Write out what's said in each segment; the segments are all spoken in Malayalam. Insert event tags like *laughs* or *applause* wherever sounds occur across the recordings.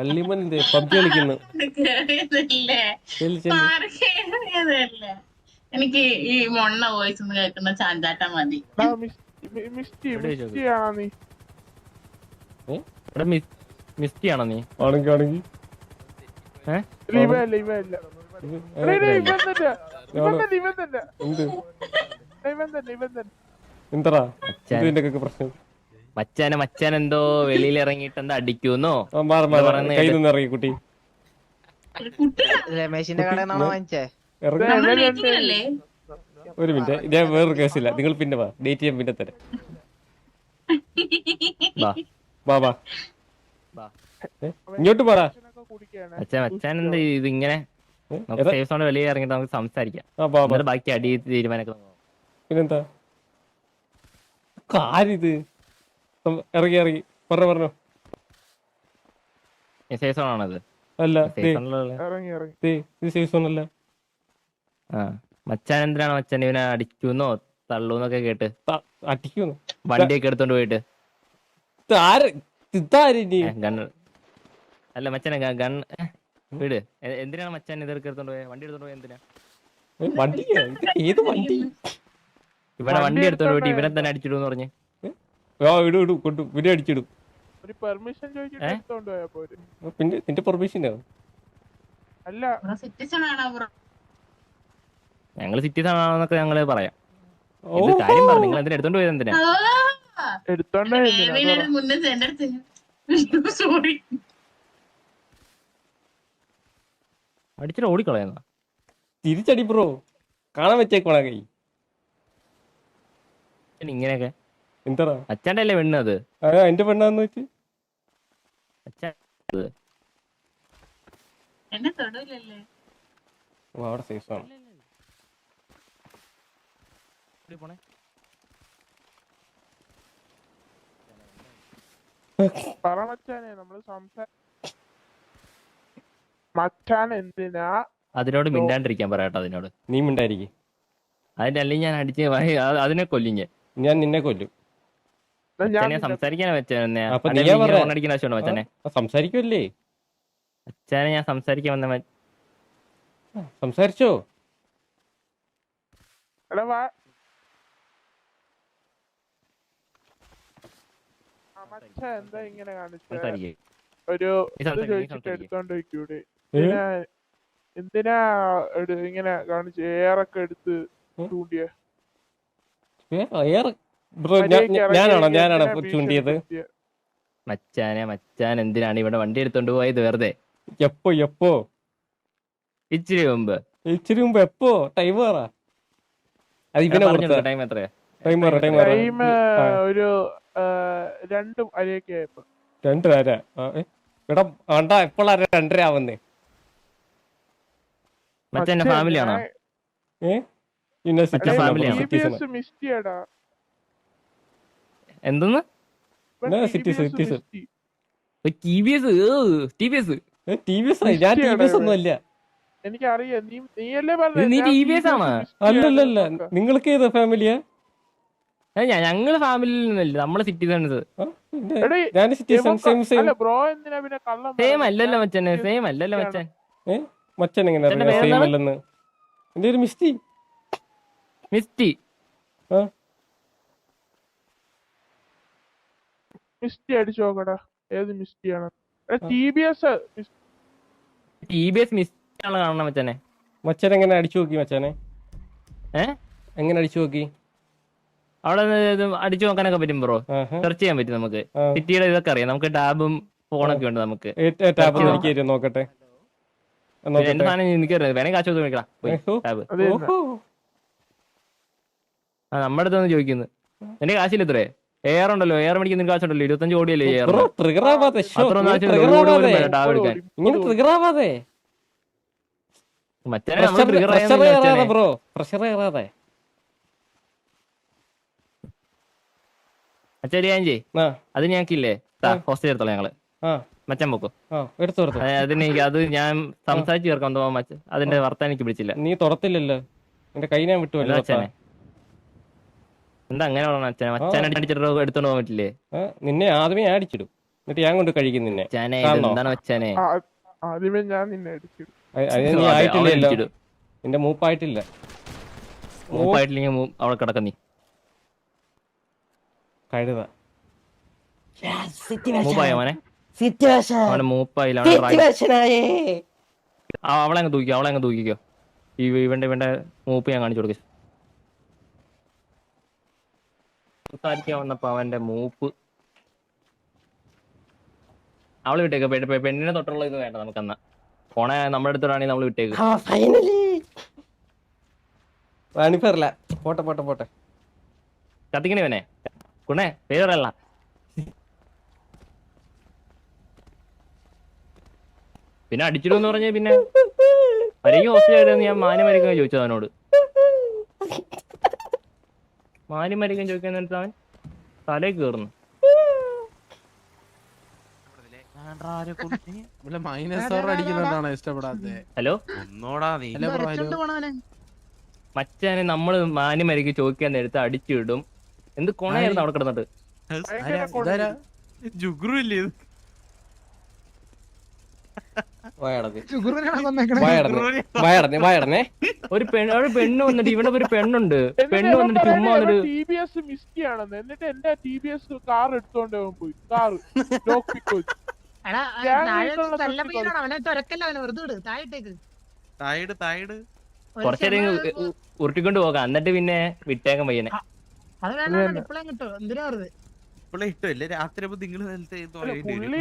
അള്ളിമൻ എന്തേ പബ്ജി കളിക്കുന്നു? എനിക്ക് ഈ മൊണ്ണ വോയിസ് ഒന്ന് കേൾക്കുന്ന ചാഞ്ചാട്ടം മതി. മിസ്റ്റി മിസ്റ്റി ആണോ നീ? ഇവിടെ മിസ് മിസ്റ്റി ആണോ നീ? ആണെങ്കി ആണെങ്കി ഏഹ് ഇല്ല, ഇവ അല്ല. ഇവ അല്ല ഇത് എടാ, എടാ, ഇവൻ തന്നെ ഇവൻ ആണോ? തന്നെ ഇവൻ തന്നെ എന്ത് പ്രശ്നം? മച്ചാനെ മച്ചാൻ എന്തോ വെളിയിൽ ഇറങ്ങിട്ട് എന്താ അടിക്കൂന്നോ ഇറങ്ങി കുട്ടി. കുട്ടി രമേശിന്റെ കടയിൽ വാങ്ങിച്ചേ? ഒരു മിനിറ്റ്. ഇതേ വേറൊരു കേസില്ല. നിങ്ങൾ പിന്നെ വാ. ഡേറ്റ് ചെയ്യാൻ പിന്നെ തരാം. വാ. വാ വാ. വാ. ഏ, ഇങ്ങോട്ട് പറ. മച്ചാൻ എന്താ ഇതിങ്ങനെ? വെളിയിൽ ഇറങ്ങിട്ട് നമുക്ക് സംസാരിക്കാം. ബാക്കി അടി തീരുമാനമൊക്കെ. പിന്നെന്താ? കാരിത് സം- ഇറങ്ങി ഇറങ്ങി. പറഞ്ഞോ പറഞ്ഞോ. ഈ സേഫ് സോൺ ആണത്. അല്ല സീസൺ സേഫ് സോൺ അല്ല. ആ മച്ചാൻ എന്തിനാണ് മച്ചാൻ ഇവനെ അടിക്കുന്നോ തള്ളൂന്നൊക്കെ കേട്ട്? അടിക്കുന്നു? വണ്ടിയൊക്കെ എടുത്തോണ്ട് പോയിട്ട്. അല്ല മച്ചാനെ ഗൺ വീട്. എന്തിനാണ് മച്ചാൻ ഇതൊക്കെ എടുത്തോണ്ട് പോയത് വണ്ടി എടുത്തോണ്ട് പോയത് എന്തിനാ? ഏത് വണ്ടി? ഇവിടെ വണ്ടി എടുത്തോണ്ട് പോയിട്ട് ഇവനെ തന്നെ അടിച്ചിടുന്ന് പറഞ്ഞ്. ആ ഇടും ഇടും കൊണ്ടു പിന്നെ അടിച്ചിടും. ഒരു പെർമിഷൻ ചോദിച്ചിട്ട് എടുത്തോണ്ട് പോയാ പോര്. പിന്നെ നിന്റെ പെർമിഷനോ അല്ല. സിറ്റിസൺ ആണോ ബ്രോ ഞങ്ങൾ സിറ്റീസ് ആണെന്നൊക്കെ ഞങ്ങൾ പറയാം. ഇത് കാര്യം പറ? നിങ്ങൾ എന്തിനാ എടുത്തോണ്ട് പോയത് എന്തിനാ? എടുത്തോണ്ട് സോറി അടിച്ചിട്ട് ഓടിക്കളയുന്ന തിരിച്ചടി ബ്രോ കാണാൻ വെച്ചേക്കോളാ കൈ. ഇങ്ങനെയൊക്കെ എന്താടാ? അച്ഛന്റെ അല്ലേ പെണ്ണ് അത്? ആ എന്റെ പെണ്ണാന്ന് വെച്ച്. അച്ഛൻ എന്നെ തൊടൂലല്ലേ? ഓ, അവിടെ സേഫ് ആണ്. പോണേ? പറ മച്ചാനെ നമ്മൾ സംസാ മച്ചാൻ എന്തിനാ? അതിനോട് മിണ്ടാണ്ടിരിക്കാൻ പറയാട്ടോ അതിനോട്. നീ മിണ്ടായിരിക്കും. അതിന്റെ അല്ലെങ്കിൽ ഞാൻ അടിച്ച് അത് അതിനെ കൊല്ലിഞ്ഞ്. ഞാൻ നിന്നെ കൊല്ലും. സംസാരിക്കാനാ സംസാരിക്കുമല്ലേ അച്ഛനെ? ഞാൻ സംസാരിക്കാൻ വന്ന സംസാരിച്ചോ? എന്താ ഇങ്ങനെ കാണിച്ചത് ഒരു ചോദിച്ചിട്ട് എടുത്തോണ്ട് വെക്കൂടെ എന്തിനാ ഇങ്ങനെ കാണിച്ച് എയറൊക്കെ എടുത്ത് ചൂണ്ടിയ? ബ്രോ ഞാൻ- ഞാൻ- ഞാനാണോ? ഞാനാണോ ചൂണ്ടിയത്? മച്ചാനെ മച്ചാൻ എന്തിനാണ് ഇവിടെ വണ്ടി എടുത്തോണ്ട് പോയത് വെറുതെ? എപ്പോ എപ്പോ? ഇച്ചിരി മുമ്പ്. ഇച്ചിരി മുമ്പ് എപ്പോ? ടൈം പറ അത് ഇവനെ കൊടുത്ത ടൈം എത്രയാ? ടൈം പറ ടൈം ടൈം ഒരു രണ്ട് അരയൊക്കെ ആയപ്പോ. രണ്ടര എടാ ആണ്ടാ എപ്പോഴാ രണ്ടര ആവുന്നേ? മച്ചാന്റെ ഫാമിലി ആണോ? ഏ? citizen ആ, ആണോ? മിസ്റ്റിയാടാ എന്തെന്ന് എന്നാ citizen, citizen. T V S ഞാൻ ടി വി എസ് ഒന്നും അല്ല എനിക്കറിയാം നീ നീയല്ലേ നീ ആണ് അല്ലല്ല നിങ്ങൾക്ക് ഏതാ ഫാമിലിയാ ഞങ്ങൾ ഫാമിലിയിൽ നിന്നല്ല നമ്മൾ സിറ്റിസൺസ് എടീ, ഞാൻ സിറ്റിസൺ സെയിം? അല്ലല്ലോ മച്ചാനെ സെയിം അല്ലല്ലോ മച്ചാൻ മച്ചൻ എങ്ങനെ അച്ഛന്റെ സെയിം പേരെന്താണ്? അല്ലെന്ന് എന്റെ ഒരു മിസ്റ്റി മിസ്റ്റി മിസ്റ്റി അടിച്ചു നോക്കടാ. ഏത് മിസ്റ്റിയാണ്? T B S T B S misty ആണ് കാണണം മച്ചാനെ. മച്ചൻ എങ്ങനെ അടിച്ചു നോക്കി മച്ചാനെ? ഏ? എങ്ങനെ അടിച്ചു നോക്കി? അവിടെ അടിച്ചു നോക്കാനൊക്കെ പറ്റും ബ്രോ. സെർച്ച് ചെയ്യാൻ പറ്റും നമുക്ക്. സിറ്റിയുടെ ഇതൊക്കെ അറിയാം. നമുക്ക് ടാബും ഫോണൊക്കെ ഉണ്ട് നമുക്ക്. ടാബ് നോക്കട്ടെ. എന്റെ നോക്കട്ടെ. സാധനം എനിക്കറിയാം വേണമെങ്കിൽ കാശ് കൊടുത്ത് മേടിക്കണം. ടാബ്. ആ നമ്മുടെ അടുത്തൊന്ന് ചോദിക്കുന്നു. എന്റെ കാശില്ല ഇത്രേ? എയർ ഉണ്ടല്ലോ. എയർ മേടിക്കുന്ന കാശുണ്ടല്ലോ. ഇരുപത്തഞ്ച് കോടിയല്ലേ എയർ ഇങ്ങനെ പ്രഷർ ബ്രോ. പ്രഷർ കയറാതെ അത് ഞങ്ങൾക്കില്ലേ? ഹോസ്റ്റൽ എടുത്തോളാം ഞങ്ങൾ. ആ. മച്ചാൻ പൊക്കും. ആ എടുത്തു എടുത്തു. അതിന് എനിക്ക് അത് ഞാൻ സംസാരിച്ചു ചേർക്കാൻ തോന്നാൻ മച്ച അതിന്റെ വർത്താനം എനിക്ക് പിടിച്ചില്ല. നീ തുറത്തില്ലല്ലോ എന്റെ കൈ ഞാൻ വിട്ടു അച്ഛനെ. എന്താ അങ്ങനെ പറയണ അടിച്ചിട്ട് എടുത്തോണ്ട് പോകാൻ പറ്റില്ലേ? നിന്നെ ആദ്യമേ ഞാൻ അടിച്ചിടും. എന്നിട്ട് ഞാൻ കൊണ്ട് കഴിക്കും നിന്നെ. എന്താണ് ആദ്യമേ ഞാൻ നിന്നെ അടിച്ചിടും. നീ അവളെ ആയിട്ടില്ലല്ലോ. നിന്റെ മൂപ്പായിട്ടില്ല. മൂപ്പായിട്ടില്ലെങ്കിൽ അവിടെ കിടക്ക നീ. കഴുത. മൂപ്പായ മോനെ? അവനെ മൂപ്പായില്ല അവളെ അങ്ങ് തൂക്കിക്കോ അവളെ അങ്ങ് തൂക്കിക്കോ. ഈ ഇവന്റെ ഇവന്റെ മൂപ്പ് ഞാൻ കാണിച്ചു കൊടുക്ക. സംസാരിക്കാൻ വന്നപ്പോ അവന്റെ മൂപ്പ്. അവൾ വിട്ടേക്ക്. പെണ്ണിനെ തൊട്ടുള്ള ഇത് വേണ്ട നമുക്കെന്നാ. ഫോണെ നമ്മുടെ അടുത്തോടാണെങ്കിൽ നമ്മൾ വിട്ടേക്ക്. പോട്ടെ പോട്ടെ പോട്ടെ. കത്തിക്കണേ ഇവനെ. കുണേ പേരല്ല പിന്നെ അടിച്ചിടുന്ന് പറഞ്ഞ പിന്നെ. ഞാൻ മാന്യമായിരിക്കും ചോദിച്ചു ചോദിച്ചത് അവനോട്. മാന്യം മരിക്കാൻ ചോദിക്കാൻ നേരത്ത് അവൻ തലേ കയറുന്നു *laughs* ഹലോ? മച്ചാനെ നമ്മൾ മാനി മരിക്ക് ചോദിക്കാൻ നേരത്ത് അടിച്ചിടും. എന്ത് കൊണയായിരുന്നു അവിടെ കിടന്നിട്ട്? ജുഗ്രു ഇല്ലേ ഇത്? വായടന്ന് വായടന്ന് വായടന്നേ വായടന്നേ ഒരു പെണ്ണ് ഒരു പെണ്ണ് വന്നിട്ട് ഇവിടെ ഒരു പെണ്ണുണ്ട്. പെണ്ണ് വന്നിട്ട് ചുമ്മാ വന്നിട്ട് ടി ബി എസ് മിസ്റ്റിയാണെന്ന് എന്നിട്ട് എന്റെ ടി ബി എസ് കാർ എടുത്തോണ്ട് അവൻ പോയി. കാർ കുറച്ചേരം ഉരുട്ടിക്കൊണ്ട് പോകാം. എന്നിട്ട് പിന്നെ വിട്ടേക്കാൻ പയ്യനെ. അത് വേണ്ട ഇപ്പളെ കിട്ടോ. എന്തിനാ വെറുതെ? ഇപ്പോഴേ ഇട്ടോ ഇല്ലേ രാത്രി ആകുമ്പോ പറയേണ്ടി പുള്ളി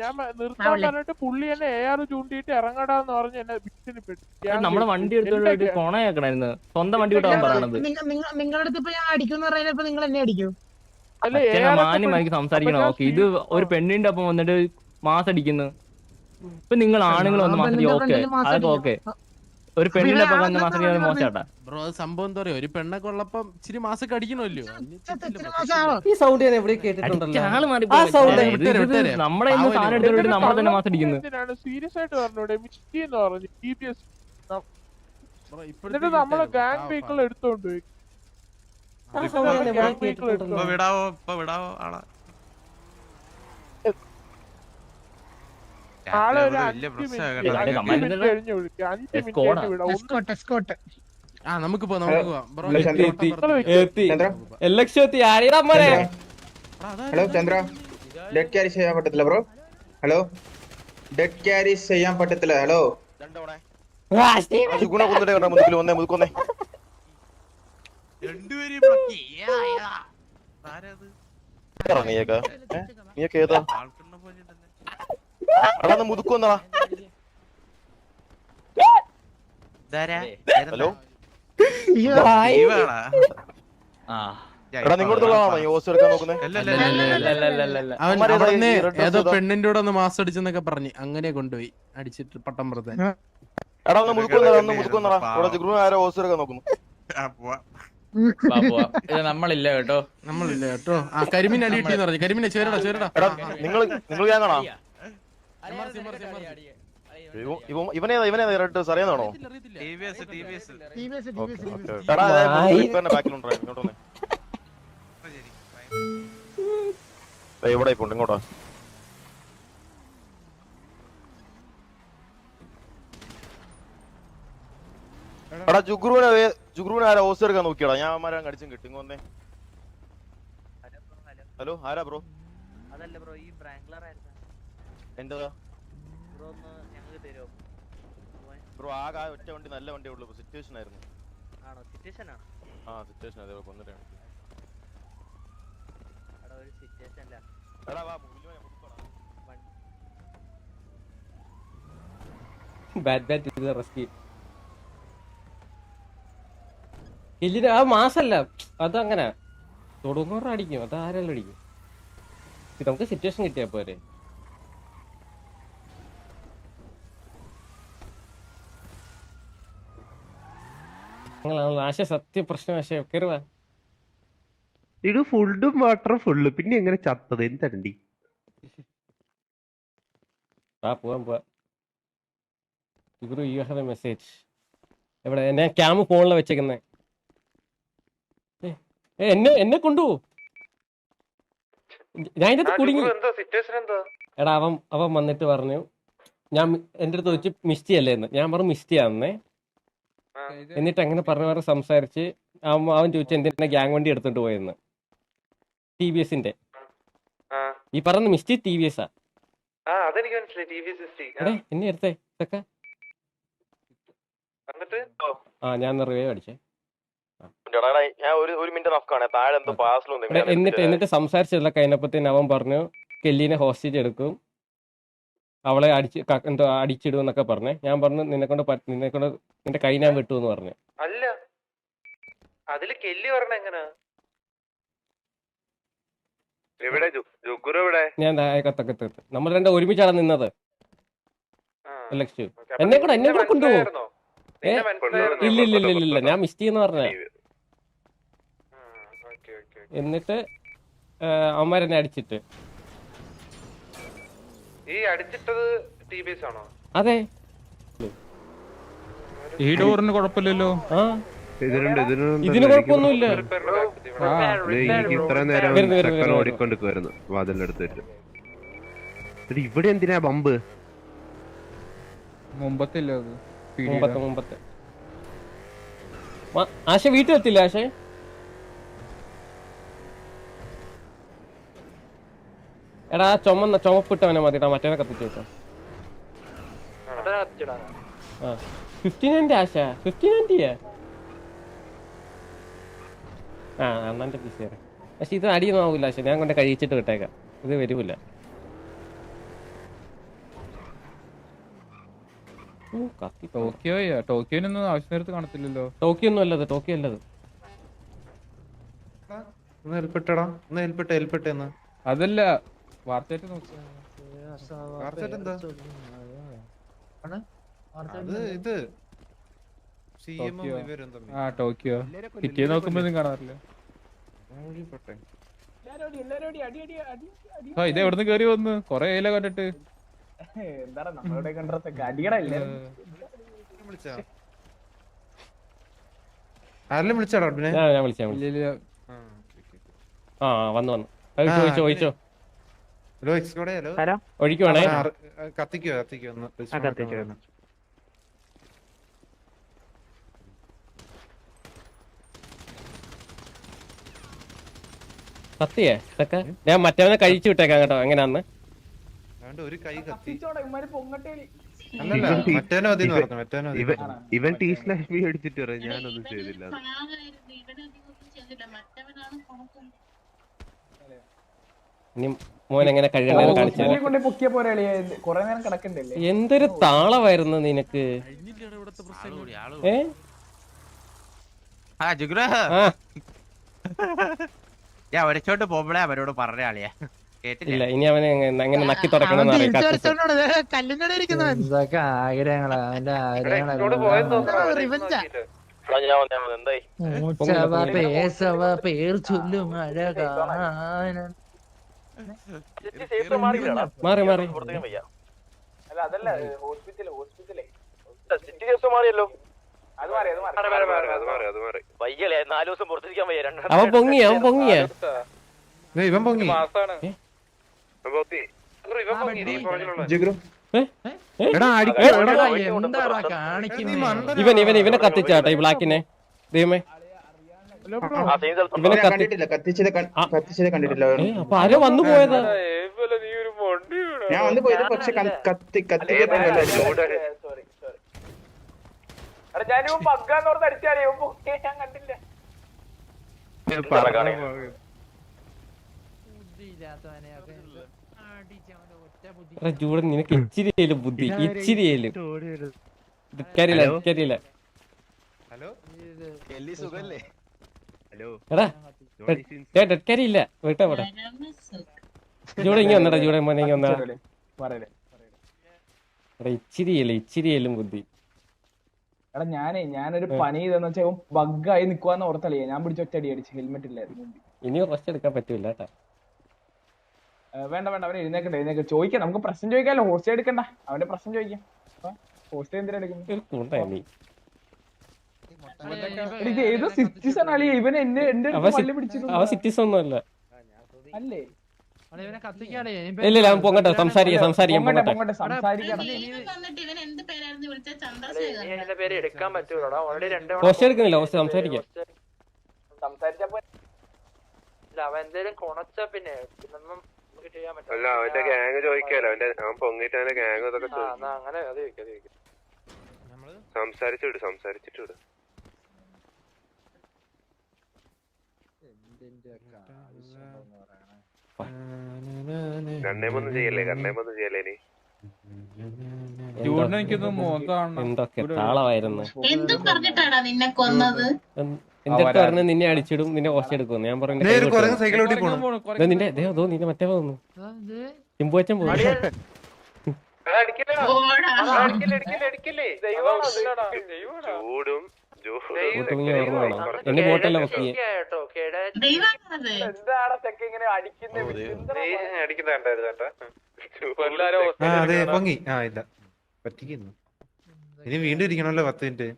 ഞാൻ നിർത്താൻ പറഞ്ഞിട്ട് പുള്ളി എന്നെ എ ആർ ചൂണ്ടിയിട്ട് ഇറങ്ങടാന്ന് പറഞ്ഞ് എന്നെ ഭീഷണിപ്പെട്ടു ഞാൻ വണ്ടി എടുത്തോണ്ട് കൊണയാക്കണായിരുന്നു സ്വന്തം വണ്ടി വിട്ടാൻ പറയണത്. നിങ്ങ- നിങ്ങ- നിങ്ങളുടെ അടുത്ത് ഇപ്പൊ ഞാൻ അടിക്കും പറയുന്നപ്പോ നിങ്ങൾ എന്നെ അടിക്കും? അല്ല, അച്ഛനെ AR ഒക്കെ മാന്യം പിടി- മനക്ക് സംസാരിക്കണം. ഓക്കെ ഇത് ഒരു പെണ്ണിന്റെ ഒപ്പം വന്നിട്ട് മാസടിക്കുന്നു. ഇപ്പൊ നിങ്ങൾ ആണുങ്ങൾ വന്ന് മാസടിക്കും ഓക്കെ. അതൊക്കെ ഓക്കെ. ഒരു പെണ്ണിന്റെ മാസ് മോശാട്ടാ ബ്രോ അത് സംഭവം എന്താ പറയാ ഒരു പെണ്ണൊക്കെ ഉള്ളപ്പം ഇച്ചിരി മാസൊക്കെ അടിക്കണമല്ലോ. ഈ സൗണ്ട് ഞാൻ എവിടെ കേട്ടിട്ടുണ്ടല്ലോ. നമ്മളെ ഇന്ന് സാധനം നമ്മളെ തന്നെ കള്ളം മാസ് അടിക്കുന്നു. സീരിയസ് ആയിട്ട് പറഞ്ഞൂടെ? മിസ്റ്റി എന്ന് പറഞ്ഞു. ടി ബി എസ് ബ്രോ എന്നിട്ട് നമ്മളെ ഗാങ് വെഹിക്കിൾ എടുത്തോണ്ട് പോയി. വിടാവോ? ഇപ്പൊ വിടാവോ ആളെ ആളെ ഒരു രാത്രി അഞ്ച് വലിയ പ്രശ്നമാ മിനിറ്റ് കേട്ടോ. ഇല്ല, അഞ്ച് കമാൻഡ് മിനിറ്റ് ഇല്ലല്ലോ. കഴിഞ്ഞ് വിളിക്കാം അഞ്ച് മിനിറ്റ് Escort ആ. നമുക്ക് പോവാം നമുക്ക് പോവാം. ഹലോ ചന്ദ്ര. ഡെഡ് ക്യാരി ചെയ്യാൻ പറ്റത്തില്ല ബ്രോ. ഹലോ. ഡെഡ് ക്യാരി ചെയ്യാൻ പറ്റത്തില്ല ഹലോ. രണ്ടുപേരെയും ബ്ലോക്ക് ചെയ്യ്. ഏതാ, ഉണ്ടല്ലേ. ഇതാരാ? ഹലോ? എടാ ഇപ്പൊ നിങ്ങളുടെ വരാം. ഈ ഓസ് എടുക്കാൻ നോക്കുന്നേ? അല്ല, അല്ല, അല്ല, അല്ല, അല്ല. അവൻ അവന്മാര് ഏതാ അവിടുന്ന്? പെണ്ണിന്റെ കൂടെ ഒന്ന് മാസം അടിച്ചെന്നൊക്കെ പറഞ്ഞ്. അങ്ങനെ കൊണ്ടുപോയി. അടിച്ചിട്ട് പട്ടം പുറത്തെ. എടാ ഒന്ന് മുതുക്കുന്നടാ ഒന്ന് മുതുക്കുന്നടാ ഇവിടെ ജിഗ്രൂ ആരോ ഓസ് എടുക്കാൻ നോക്കുന്നു? ആ, പോവാ. നമ്മളില്ല കേട്ടോ. നമ്മളില്ല കേട്ടോ. ആ കരിമീൻ അടി കിട്ടിയെന്ന് പറഞ്ഞു. കരിമീനെ ചേരടാ ചേരടാ. എടാ നിങ്ങൾ നിങ്ങൾ ഞാൻ കാണാ. ഇവനേതാ റെഡ് ഇങ്ങോട്ട് വന്നേ. അപ്പൊ ഇവിടെ ഇപ്പൊ ഇങ്ങോട്ടാ എടാ ജുഗ്രുവിനെ ജുഗ്രുവിനെ ആരാ ഓസ് എടുക്കാൻ നോക്കിയടാ? ഞാൻ അവന്മാരാ കടിച്ചും കിട്ടും വന്നേ. ഹലോ ആരാ ബ്രോ അതല്ല ബ്രോ ഈ ബ്രാങ്ക്ലർ ആയിരുന്നു. എന്താ ബ്രോ ഒന്ന് ഞങ്ങൾക്ക് തരുമോ ബ്രോ ആകെ ആ ഒറ്റ വണ്ടി നല്ല വണ്ടിയേ ഉള്ളൂ. സിറ്റുവേഷൻ ആയിരുന്നു. ആണോ? സിറ്റുവേഷൻ ആണോ ആ സിറ്റുവേഷൻ അതേ കൊന്നിട്ടാണ് അവിടെ ഒരു സിറ്റുവേഷൻ അല്ല എടാ വാ മുകിലുമനെ മുതുക്കോടാ. ബാറ്റ് ബാറ്റ് ഇത് റെസ്ക്യൂ എല്ലിന് ആ മാസല്ല. അതങ്ങനെ. തൊടുന്നൂറ് അടിക്കും. അത് ആരെല്ലാം അടിക്കും? ഇത് നമുക്ക് സിറ്റുവേഷൻ കിട്ടിയാ പോരെ. നിങ്ങളാണല്ലോ ആശ സത്യ പ്രശ്നം ആശയ കയറുവാ ഇത് ഫുഡും വാട്ടറും ഫുള്ള് പിന്നെ എങ്ങനെ ചത്തത്? എന്തരണ്ടി ആ പോവാൻ പോവാ. Guru you have a message എവിടെ? ഞാൻ ക്യാമ് ഫോണിൽ വെച്ചേക്കുന്നേ. എന്നെ എന്നെ കൊണ്ടുപോ ഞാൻ ഇതിനകത്ത് കുടുങ്ങി. എന്തോ സിറ്റുവേഷൻ എന്തോ? എടാ അവൻ അവൻ വന്നിട്ട് പറഞ്ഞു ഞാൻ എന്റെ എന്റെ അടുത്ത് ചോദിച്ചു മിസ്റ്റി അല്ലേ എന്ന്. ഞാൻ പറഞ്ഞു മിസ്റ്റി ആണെന്നേ എന്നിട്ട് അങ്ങനെ പറഞ്ഞു പറഞ്ഞ് സംസാരിച്ച് അവൻ ചോദിച്ച എന്തിനാ ഗ്യാങ് വണ്ടി എടുത്തോണ്ട് പോയെന്ന്. ടി വി എസിന്റെ ഈ പറഞ്ഞ മിസ്റ്റി ടി വി എസ് ആ? എന്നെ എടുത്തേ ഇതൊക്കെ എന്നിട്ട്? ആ ഞാൻ നിറവേ അടിച്ചേ. എടാ, എടാ, ഞാൻ ഒരു ഒരു മിനിറ്റ് നഫ്ക്കാണ് താഴെ എന്തോ പാസിലും എടാ, എന്നിട്ട് എന്നിട്ട് സംസാരിച്ചതെല്ലാം കഴിഞ്ഞപ്പത്തേന് അവൻ പറഞ്ഞു കെല്ലിനെ ഹോസ്റ്റേജ് എടുക്കും. അവളെ അടിച്ച് എന്തോ അടിച്ചിടും എന്നൊക്കെ പറഞ്ഞേ. ഞാൻ പറഞ്ഞു നിന്നെ കൊണ്ട് നിന്നെ കൊണ്ട് നിന്റെ കൈ ഞാൻ വിട്ടു എന്ന് പറഞ്ഞു. അല്ല. അതിൽ കെല്ലി പറഞ്ഞ എങ്ങനെ? എവിടെ? ജുഗുരു എവിടെ? ഞാൻ കത്തൊക്കെ തീർത്ത് നമ്മൾ രണ്ടും ഒരുമിച്ചാണ് നിന്നത്. ലക്ഷ്യം എന്നെ കൂടെ എന്നെ കൂടെ കൊണ്ടുപോകും. ഇല്ല ഇല്ല ഇല്ല ഇല്ല. ഞാൻ മിസ്റ്റി എന്ന് പറഞ്ഞ. എന്നിട്ട് അവന്മാരെന്നെ അടിച്ചിട്ട്. ഈ അടിച്ചിട്ടത് ടി ആണോ? അതെ. ഈ ഡോറിന് കുഴപ്പമില്ലല്ലോ. ഇതിനുണ്ട് ഇതിന് കുഴപ്പമൊന്നുമില്ല. ഇത്ര നേരം വരുന്നു, വരുന്നു, ചെക്കൻ വരുന്നു. ഓടിക്കൊണ്ടിരിക്കുവായിരുന്നു വാതിലിന്റെ അടുത്ത് വെച്ച് ഇവിടെ എന്തിനാ ബമ്പ്? മുമ്പത്തില്ല അത്. മുമ്പത്തെ മുമ്പത്തെ. ആശ വീട്ടിലെത്തില്ല ആശേ? എടാ ചുമന്ന ചുമപ്പിട്ടവനെ മതിടാ മറ്റേനെ കത്തിച്ചു വെക്കാം ആ. ഫിഫ്റ്റി നയന്റെ ആശ? ഫിഫ്റ്റി നയന്റിയാ ആ അണ്ണന്റെ പീസ് തരാം പക്ഷെ ഇത് അടിയൊന്നും ആവില്ല ആശ. ഞാൻ കൊണ്ട് കഴിച്ചിട്ട് വിട്ടേക്കാം. ഇത് വരൂല. ടോക്കിയോയാ? ടോക്കിയോനൊന്നും ആവശ്യം നേരത്ത് കാണത്തില്ലല്ലോ. ടോക്കിയോ ഒന്നും അല്ലത് ടോക്കിയോ അല്ലത് അതല്ല വാർത്തയായിട്ട് നോക്കിയാ വാർത്തയായിട്ട് എന്താ? അത് ഇത് സി എം ടോക്കിയോ. നോക്കുമ്പോ കാണാറില്ല? ഇത് എവിടുന്ന് കേറി വന്നു? കൊറേ ഏല കണ്ടിട്ട്. വിളിച്ചാ? ആരെല്ലാം വിളിച്ചാടാ ഞാൻ ഞാൻ വിളിച്ചാ. ഇല്ല, ഇല്ല. ആ വന്നു വന്നു. ചോദിച്ചോ ചോദിച്ചോ. ഹലോ എക്സ്കോടെ ഹലോ. ഒഴിക്കുവാണേ? കത്തിക്കോ കത്തിക്കോ ഒന്ന് കത്തിയേ? ഇതൊക്കെ ഞാൻ മറ്റവനെ കഴിച്ചു വിട്ടേക്കാം കേട്ടോ എങ്ങനെയാന്ന് ഒരു കൈ കത്തി. ഇവൻ ഇവൻ ടീ സ്ലാഷ് അടിച്ചിട്ട് പറയും ഞാനൊന്നും ചെയ്തില്ല ഇനി മോൻ എങ്ങനെ കഴുകണ്ടെന്ന് എന്തൊരു താളമായിരുന്നു നിനക്ക്. ഏ? ഞാൻ ഒരച്ചോട്ട് പോകുമ്പോഴേ അവരോട് പറഞ്ഞ ആളിയാ കേട്ടില്ല? ഇല്ല ഇനി അവനെ എങ്ങനെ എങ്ങനെ നക്കി തുടക്കണം അറിയാം മാറി മാറി അല്ല അതല്ല സിറ്റി ഹോസ്പിറ്റലേ നാല് ദിവസം അവൻ പൊങ്ങി അവൻ പൊങ്ങിയ. പൊങ്ങി. ഇവൻ ഇവൻ ഇവനെ കത്തിച്ചാട്ടെ ഈ ബ്ലാക്കിനെ ദൈവമേ. അപ്പൊ ആരോ വന്നു പോയത്. ഞാൻ വന്നു പോയത് പക്ഷെ കത്തി കത്തി ജൂഡൻ നിനക്ക് ഇച്ചിരിയേലും ബുദ്ധി. കരിയില്ല ഹലോ? ഹലോ? എടാ വിട്ടാ ഇങ്ങ വന്നടാ ജൂടെ മോനെ വന്നടാ. എടാ ഇച്ചിരിയല്ലേ ഇച്ചിരിയേലും ബുദ്ധി. എടാ ഞാനേ ഞാനൊരു പണി ചെയ്തെന്ന് വെച്ചാൽ ബഗ്ഗായി നിക്കുവാന്ന് ഓർത്തളിയ ഞാൻ പിടിച്ച ഒറ്റടി അടിച്ച് ഹെൽമെറ്റ് ഇല്ലായിരുന്നു. ഇനി റെസ്റ്റ് എടുക്കാൻ പറ്റൂല വേണ്ട വേണ്ട അവൻ എഴുന്നേക്കണ്ട എഴുന്നേക്ക. ചോദിക്കാം നമുക്ക് പ്രശ്നം ചോദിക്കാമല്ലോ. ഹോസ്റ്റ് എടുക്കണ്ട. അവന്റെ പ്രശ്നം ചോദിക്കാം. ഹോസ്റ്റ് എന്തിനാ എടുക്കുന്നത്? ഒരു കുണ്ടാ നീ ഏതോ സിറ്റിസൺ അളിയ ഇവൻ എന്നെ എന്റെ അവ അടുത്ത് സി- പല്ല് പിടിച്ചിരുന്നു. അവ സിറ്റിസ് ഒന്നും അല്ലേ. ഇല്ല ഇല്ല അവൻ പൊങ്ങട്ടെ സംസാരിക്കാം സംസാരിക്കാം പൊങ്ങട്ടെ പൊങ്ങട്ടെ പൊങ്ങട്ടെ സംസാരിക്കാം ദൈവം ഇവൻ എന്ത് പേരായിരുന്നു വിളിച്ച? ചന്ദ്രശേഖരൻ പേര് എടുക്കാൻ പറ്റൂലടാ. ഓൾറെഡി രണ്ട് ഹോസ്റ്റ് എടുക്കുന്നില്ല ഹോസ്റ്റ് സംസാരിക്കാം. അല്ല അവന്റെ ഗ്യാങ് ചോദിക്കാലോ അവന്റെ അവൻ പൊങ്ങിട്ട് അവന്റെ ഗ്യാങ് ഇതൊക്കെ സംസാരിച്ചു വിട് സംസാരിച്ചിട്ട് വിട്. കണ്ണേമൊന്നും ചെയ്യല്ലേ കണ്ണേമൊന്നും ചെയ്യല്ലേ നീ എന്തൊക്കെ താളമായിരുന്നു. എന്തും പറഞ്ഞിട്ടാടാ നിന്നെ കൊന്നത്? എന്ത്- എന്റെ അടുത്ത് പറഞ്ഞ് നിന്നെ അടിച്ചിടും നിന്നെ ഹോസ്റ്റ് എടുക്കും. ഞാൻ പറഞ്ഞു നിന്റെ ദേ അതോ നിന്റെ മറ്റേ വന്നു. ചിമ്പുവച്ചൻ പോകും ചൂടും ആ അതെ പൊങ്ങി ആ ഇല്ല. പറ്റിക്കുന്നു. ഇനി വീണ്ടും ഇരിക്കണല്ലോ പത്ത് മിനിറ്റ്.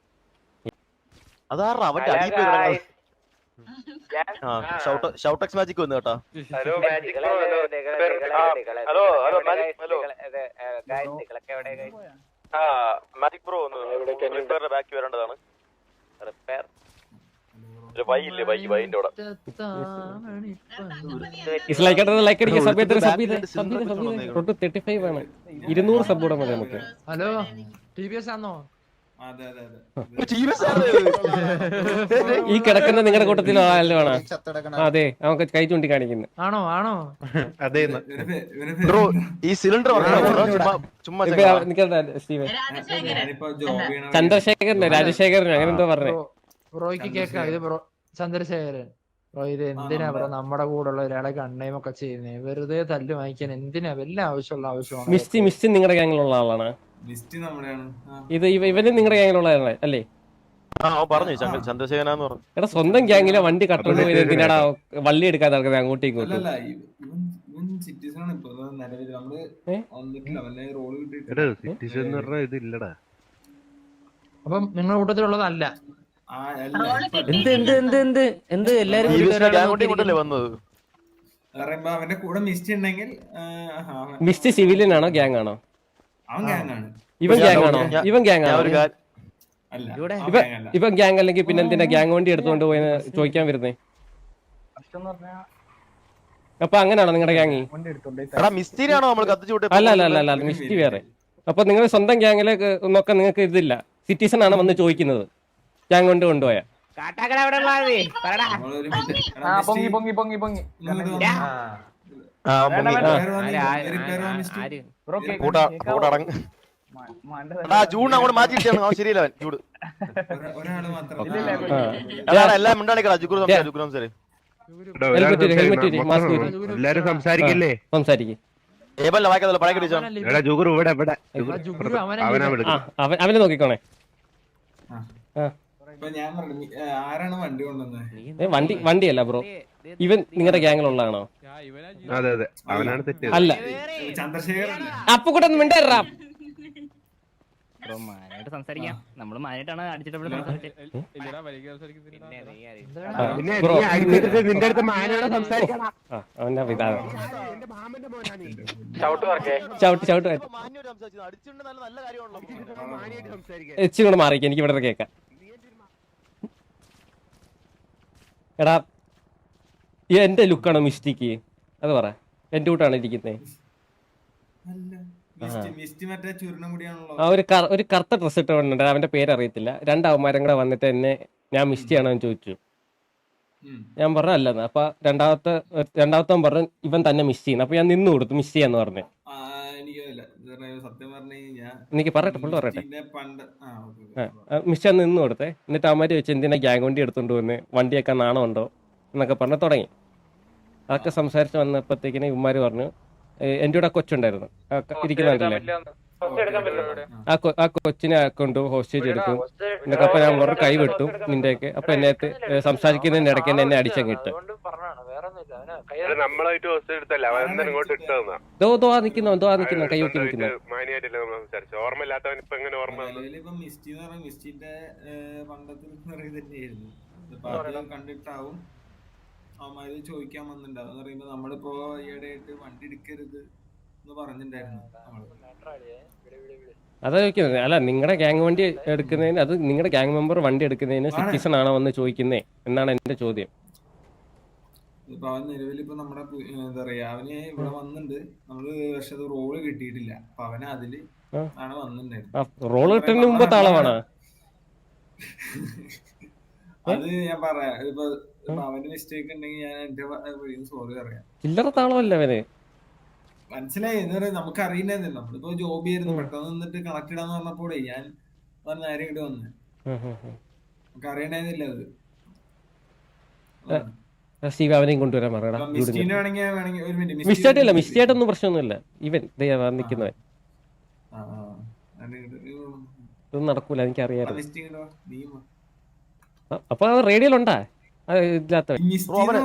അതാറ അവന്റെ അടിയിൽ പോയി ഷൗട്ടക്സ് മാജിക് വന്നു കേട്ടോ. Hello *laughs* magic hello hello magic hello. ആ മാജിക് ബ്രോ ഒന്ന് ബാക്കി വരേണ്ടതാണ്. റിപ്പയർ ഒരു വൈ ഇല്ലേ വൈ വൈന്റെ കൂടെ ഇരുന്നൂറ് സബ് കൂടെ മതി നമുക്ക് ഹലോ ടി വി എസ് ആണോ ഈ കിടക്കുന്ന നിങ്ങളുടെ കൂട്ടത്തിൽ ആണ്? അതെ. നമുക്ക് കൈ ചൂണ്ടി കാണിക്കുന്നു ആണോ ആണോ? അതെ ബ്രോ ഈ സിലിണ്ടർ രാജശേഖരൻ. ചന്ദ്രശേഖരനെ രാജശേഖരനെ അങ്ങനെ എന്തോ പറഞ്ഞേ. ബ്രോയ്ക്ക് കേക്കാ? ഇത് ബ്രോ ചന്ദ്രശേഖരൻ. ബ്രോ ഇത് എന്തിനാ ബ്രോ നമ്മുടെ കൂടെ ഉള്ള ഒരാളെ കണ്ണയും ഒക്കെ ചെയ്യുന്നേ? വെറുതെ തല്ലു വാങ്ങിക്കാൻ എന്തിനാ? വല്ല ആവശ്യമുള്ള ആവശ്യമാണ്. മിസ്റ്റി മിസ്റ്റി നിങ്ങളുടെ ഗാങ്ങിലുള്ള ആളാണ്. ഇത് ഇവ ഇവന് നിങ്ങളുടെ ഗ്യാങ്ങിലുള്ള അല്ലേ? പറഞ്ഞു ചന്ദ്രശേഖരൻ പറഞ്ഞു. എടാ സ്വന്തം ഗ്യാങ്ങിലെ വണ്ടി കട്ടോണ്ട് പോയി എന്തിനാടാ വള്ളി എടുക്കാൻ നടക്കുന്നത് അങ്ങോട്ടും ഇങ്ങോട്ടും? ഏ? എടാ സിറ്റിസൺ എന്ന് പറഞ്ഞാൽ ഇത് ഇല്ലടാ. അപ്പം നിങ്ങളുടെ കൂട്ടത്തിലുള്ളതല്ല. എന്ത് എന്ത് എന്ത് എന്ത്? എന്ത്? എല്ലാരും കൂടി അവന്റെ മിസ്റ്റ് ഉണ്ടെങ്കിൽ മിസ്റ്റ് സിവിലിയൻ ആണോ ഗ്യാങ് ആണോ? അവൻ ഇവൻ ഗ്യാങ് ആണോ? ഇവൻ ഗ്യാങ് ആണോ? ഇവൻ ഗ്യാങ് അല്ലെങ്കിൽ പിന്നെ എന്തിനാ ഗ്യാങ് വണ്ടി എടുത്തുകൊണ്ട് പോയെന്ന് ചോദിക്കാൻ വരുന്നേ? അപ്പൊ അങ്ങനെയാണോ നിങ്ങളുടെ ഗ്യാങ് മിസ്റ്റി ആണോ എടാ മിസ്റ്റിനാണോ നമ്മൾ അല്ല അല്ല അല്ല അല്ല മിസ്റ്റി വേറെ. അപ്പൊ നിങ്ങൾ സ്വന്തം ഗ്യാങ്ങിലെ നോക്കാൻ നിങ്ങൾക്ക് ഇതില്ല. സിറ്റിസൺ ആണ് വന്ന് ചോദിക്കുന്നത്? ഗ്യാങ് കൊണ്ട് കൊണ്ടുപോയ. ആ പൊങ്ങി പൊങ്ങി പൊങ്ങി പൊങ്ങി. പൊങ്ങി. ജൂൺ അങ്ങോട്ട് മാറ്റി ഇട്ടാണ് അവൻ ശരിയല്ല അവൻ? ജൂഡ് അതാണ് എല്ലാം മിണ്ടാണിക്കടാ. സംസാരം. എല്ലാരും സംസാരിക്കല്ലേ? സംസാരിക്കും. അവനെ നോക്കിക്കോണേ. ഇപ്പൊ ഞാൻ പറഞ്ഞു ആരാണ് വണ്ടി കൊണ്ടുവന്നത് വണ്ടി വണ്ടിയല്ല ബ്രോ. ഇവൻ നിങ്ങളുടെ ഗ്യാങ്ങിലുള്ളതാണോ? അതെ അതെ. അവനാണ് തെറ്റ് അല്ല. ചന്ദ്രശേഖരൻ. അപ്പൊ കൂടെ ഒന്ന് മിണ്ടാ ബ്രോ മാനായിട്ട് സംസാരിക്കാം. നമ്മൾ മാനായിട്ടാണ് അടിച്ചിട്ട് സംസാരിച്ചത്. പിന്നെ ബ്രോ. നീ. അടിച്ചിട്ട് നിന്റെ എടാ ഈ എന്റെ ലുക്കാണോ മിസ്റ്റിക്ക്? അത് പറ. എന്റെ കൂട്ടാണ് ഇരിക്കുന്നത് അല്ല. മിസ്റ്റ് മിസ്റ്റ് മറ്റേ ചുരുണം ആ ഒരു ഒരു കറുത്ത ഡ്രസ് ഇട്ടുകൊണ്ട് അവന്റെ പേര് അറിയത്തില്ല രണ്ട് അവന്മാരും കൂടെ വന്നിട്ട് എന്നെ ഞാൻ മിസ്റ്റി ആണോ എന്ന് ചോദിച്ചു. ഞാൻ പറഞ്ഞു അല്ലെന്ന് അപ്പൊ രണ്ടാമത്തെ രണ്ടാമത്തെ പറഞ്ഞു ഇവൻ തന്നെ മിസ് ചെയ്യുന്നു അപ്പൊ ഞാൻ നിന്ന് കൊടുത്തു മിസ് ചെയ്യാന്ന് പറഞ്ഞു ആ, എനിക്കറിയില്ല ഇത് പറഞ്ഞാ സത്യം പറഞ്ഞു കഴിഞ്ഞാൽ എനിക്ക് പറയട്ടെ പുള്ളി പറയട്ടെ. പിന്നെ പണ്ട് ആ ഓക്കെ ആ, മിസ് ഞാൻ നിന്ന് കൊടുത്തെ. എന്നിട്ട് അവന്മാര് വെച്ച് എന്തിനാ ഗ്യാങ് വണ്ടി എടുത്തോണ്ട് വന്ന്? വണ്ടിയൊക്കെ നാണമുണ്ടോ? എന്നൊക്കെ പറഞ്ഞ് തുടങ്ങി. അതൊക്കെ സംസാരിച്ച് വന്നപ്പോഴത്തേക്കിന് ഇവന്മാര് പറഞ്ഞു എന്റെ എന്റെ കൂടെ കൊച്ചുണ്ടായിരുന്നു. ഇരിക്കുന്നുണ്ടല്ലേ ആ ആ കൊച്ചിനെ കൊണ്ട് ഹോസ്റ്റേജ് എടുക്കും എന്നൊക്കെ അപ്പൊ ഞാൻ പറഞ്ഞു കൈ വിട്ടു നിന്റെയൊക്കെ. അപ്പൊ എന്നെ സംസാരിക്കുന്നതിന്റെ ഇടയ്ക്ക് തന്നെ എന്നെ അടിച്ചങ്ങ് നമ്മളായിട്ട് എടുത്തല്ല? അവൻ ഇങ്ങോട്ട് ദോ ദോ ആ നിൽക്കുന്നു ദോ വെക്കി നിക്കുന്നു മാനിയായിട്ടല്ലേ നമ്മൾ സംസാരിച്ചു ഓർമ്മയില്ലാത്തവൻ ഇപ്പൊ എങ്ങനെ ഓർമ്മ മിസ്റ്റിന്റെ പണ്ടത്തിൽ കണ്ടിട്ടാവും അവന്മാര് ചോദിക്കാൻ വന്നിട്ടുണ്ടാവും എന്ന് പറയുമ്പോ നമ്മളിപ്പോ ഈയിടെയായിട്ട് വണ്ടി എടുക്കരുത് എന്ന് പറഞ്ഞിട്ടുണ്ടായിരുന്നു നമ്മൾ. അതാ ചോദിക്കുന്നത്. അല്ല നിങ്ങളുടെ ഗ്യാങ് വണ്ടി എടുക്കുന്നതിന് അത് നിങ്ങളുടെ ഗ്യാങ് മെമ്പർ വണ്ടി എടുക്കുന്നതിന് സിറ്റിസൺ ആണോ എന്ന് ചോദിക്കുന്നേ എന്നാണ് എന്റെ ചോദ്യം. ഇപ്പൊ അവൻ നിലവിൽ ഇപ്പൊ നമ്മുടെ എന്താ പറയാ അവന് ഇവിടെ വന്നിട്ടുണ്ട് നമ്മൾ പക്ഷെ അത് റോൾ കിട്ടിയിട്ടില്ല. അപ്പൊ അവന് അതിൽ ആണ് വന്നിട്ടുണ്ടായിരുന്നത് റോൾ കിട്ടുന്നതിന് മുമ്പ് താളമാണ്? അത് ഞാൻ പറയാ ഇപ്പൊ അവന്റെ മിസ്റ്റേക്ക് ഉണ്ടെങ്കിൽ ഞാൻ എന്റെ സോറി പറയാം ചില്ലറ താളമല്ല അവന്. മനസ്സിലായി എന്ന് പറയാം നമുക്ക് അറിയില്ലായിരുന്നു നമ്മളിപ്പോ ജോബ് ചെയ്യായിരുന്നു പെട്ടെന്ന് നിന്നിട്ട് കണക്ട് ഇടാന്ന് പറഞ്ഞപ്പോഴേ ഞാൻ വന്ന് നേരെ ഇങ്ങോട്ട് വന്ന്. നമുക്ക് അറിയണേന്നില്ല അത്. സ്റ്റീവ് അവനെയും കൊണ്ടുവരാൻ പറയണം ഒരു മിനിറ്റ് മിസ്റ്റായിട്ടില്ല മിസ്റ്റായിട്ടൊന്നും പ്രശ്നമൊന്നുമില്ല. ഇവൻ ദേ നിൽക്കുന്നവൻ. ഇതൊന്നും നടക്കൂല എനിക്ക് അപ്പൊ റേഡിയോ ഉണ്ടാ ഇല്ലാത്തവൻ അവൻ.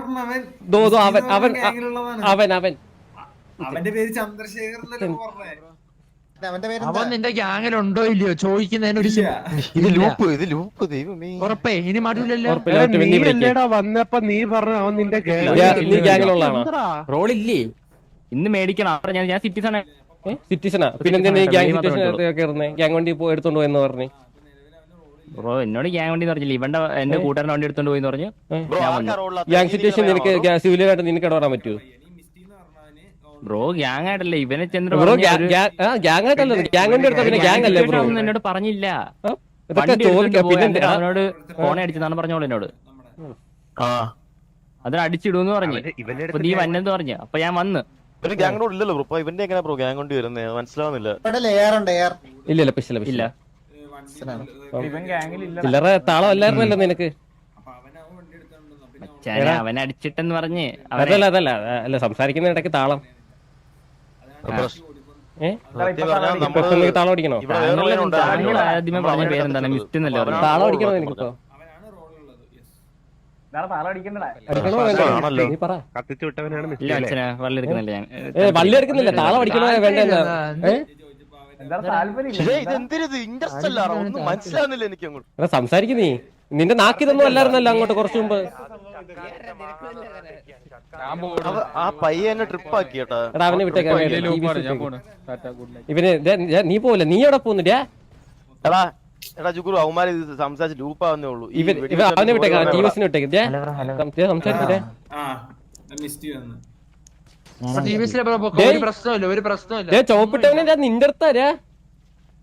അവൻ അവൻ പറഞ്ഞ അവൻ അവൻ. അവന്റെ പേര് ചന്ദ്രശേഖരൻ അവൻ നിന്റെ ഗ്യാങ്ങിലുണ്ടോ ഇല്ലയോ? ചോദിക്കുന്നതിന് ഒരു ഇത് ലൂപ്പ് ഇത് ലൂപ്പ് ദൈവമേ. ഉറപ്പേ ഇനി മാറ്റൂലല്ലോ നീ അല്ലേടാ വന്നപ്പോ നീ പറഞ്ഞു അവൻ നിന്റെ? റോളില്ലേ? ഇന്ന് മേടിക്കണം. അവിടെ ഞാൻ ഞാൻ സിറ്റിസൺ സിറ്റിസണാ പിന്നെന്താ നീ ഗ്യാങ് കയറുന്നേ? ഗ്യാങ് വണ്ടി പോയി എടുത്തോണ്ട് പോയെന്ന് പറഞ്ഞു. ബ്രോ എന്നോട് ഗ്യാങ് വണ്ടി പറഞ്ഞില്ല? ഇവന്റെ എന്റെ കൂട്ടുകാരൻ വണ്ടി എടുത്തോണ്ട് പോയി പറഞ്ഞു. ഗ്യാങ് സിറ്റുവേഷൻ നിനക്ക് സിവിലായിട്ട് നിനക്ക് ഇടപെടാൻ പറ്റുമോ ബ്രോ ഗ്യാങ് ആയിട്ടല്ലേ. ഇവനെ ചെന്ന് ബ്രോ ഗ്യാങ് ആയിട്ടല്ല പിന്നെ ഗ്യാങ് അല്ലേ ബ്രോ? എന്നോട് പറഞ്ഞില്ല. അവനോട് ഫോൺ അടിച്ചതാണ് പറഞ്ഞോളൂ എന്നോട്. ആ. അതിന് അടിച്ചിടൂന്ന് പറഞ്ഞു. നീ വന്നെന്ന് പറഞ്ഞു. അപ്പൊ ഞാൻ വന്ന്. ഒരു ഗ്യാങ് റോഡ് ഇല്ലല്ലോ ബ്രോ? ഇവന്റെ എങ്ങനെ ബ്രോ ഗ്യാങ് കൊണ്ട് വരുന്നത് മനസ്സിലാവുന്നില്ല. ഇല്ല ഇല്ല ചില്ലറ താളം അല്ലായിരുന്നല്ലോ നിനക്ക്. അവൻ- അവനെ അടിച്ചിട്ടെന്ന് പറഞ്ഞ്. അതല്ല അതല്ല അല്ല സംസാരിക്കുന്ന ഇടയ്ക്ക് താളം ഏ സത്യം പറഞ്ഞാൽ ഇപ്പൊ നമ്മൾ നിനക്ക് താളം അടിക്കണോ ആദ്യമേ പറഞ്ഞ പേരെന്താണ്. മിസ്റ്റ് എന്നല്ലേ താളം അടിക്കണോ താളം വള്ളി എടുക്കുന്നില്ല അടിക്കണോ വേണ്ട മനസ്സിലാവുന്നില്ല എനിക്ക് അങ്ങോട്ട്. എടാ സംസാരിക്ക് നീ. നിന്റെ നാക്കിതൊന്നും അല്ലായിരുന്നല്ലോ അങ്ങോട്ട് കുറച്ചു മുമ്പ്. ആ പയ്യ എന്നെ ട്രിപ്പ് ആക്കി കേട്ടാ. എടാ അവനെ വിട്ടേക്കാം ഇവന് നീ പോവില്ല? നീ എവിടെ പോകുന്നില്ല എടാ എടാ ജുഗുറു അവന്മാര് ഇത് സംസാരിച്ച് ലൂപ്പാവുന്നേ ഉള്ളൂ. ഇവൻ അവനെ വിട്ടേക്കാം ടി വിസിനെ വിട്ടേക്കാം ദേ, സം- ദേ, സംസാരിക്കില്ലേ ആ മിസ്റ്റി വന്ന് ടി വി എസിലെ ഡേയ്. ഒരു പ്രശ്നമില്ല ഒരു പ്രശ്നമില്ല. ദേ ചോപ്പിട്ടവനെ ഞാൻ നിന്റെ അടുത്താരാ